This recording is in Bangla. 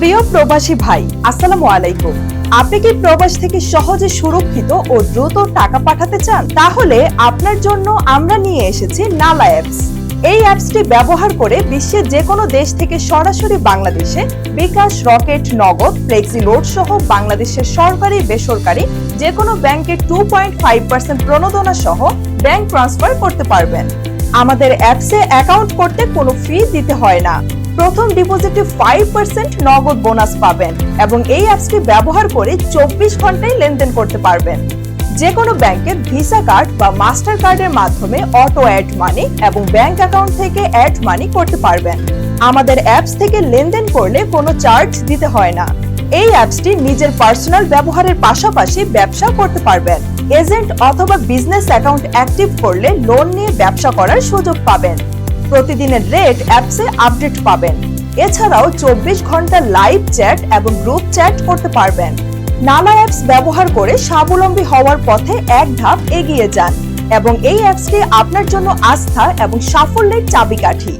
প্রিয় প্রবাসী ভাই, আসসালামু আলাইকুম। আপনি কি প্রবাস থেকে সহজে সুরক্ষিত ও দ্রুত টাকা পাঠাতে চান? তাহলে আপনার জন্য আমরা নিয়ে এসেছি নালা অ্যাপস। এই অ্যাপসটি ব্যবহার করে বিশ্বের যে কোনো দেশ থেকে সরাসরি বাংলাদেশে bKash, Rocket, Nagad, flexi load সহ বাংলাদেশের সরকারি, বেসরকারি যে কোনো ব্যাংকে টু পয়েন্ট ফাইভ পার্সেন্ট প্রণোদনা সহ ব্যাংক ট্রান্সফার করতে পারবেন। আমাদের অ্যাপসে অ্যাকাউন্ট করতে কোনো ফি দিতে হয় না। প্রথম ডিপোজিটে ফাইভ পার্সেন্ট নগদ বোনাস পাবেন এবং এই অ্যাপসটি ব্যবহার করে চব্বিশ ঘন্টায় লেনদেন করতে পারবেন। যে কোনো ব্যাংকের ভিসা কার্ড বা মাস্টার কার্ডের মাধ্যমে অটো অ্যাড মানি এবং ব্যাংক অ্যাকাউন্ট থেকে অ্যাড মানি করতে পারবেন। আমাদের অ্যাপস থেকে লেনদেন করলে কোনো চার্জ দিতে হয় না। এই অ্যাপসটি নিজের পার্সোনাল ব্যবহারের পাশাপাশি ব্যবসা করতে পারবেন। এজেন্ট অথবা বিজনেস অ্যাকাউন্ট অ্যাক্টিভ করলে লোন নিয়ে ব্যবসা করার সুযোগ পাবেন। প্রতিদিনের রেট অ্যাপসে আপডেট পাবেন। এছাড়াও চব্বিশ ঘণ্টা লাইভ চ্যাট এবং গ্রুপ চ্যাট করতে পারবেন। নানা অ্যাপস ব্যবহার করে স্বাবলম্বী হওয়ার পথে এক ধাপ এগিয়ে যান এবং এই অ্যাপসটি আপনার জন্য আস্থা এবং সাফল্যের চাবিকাঠি।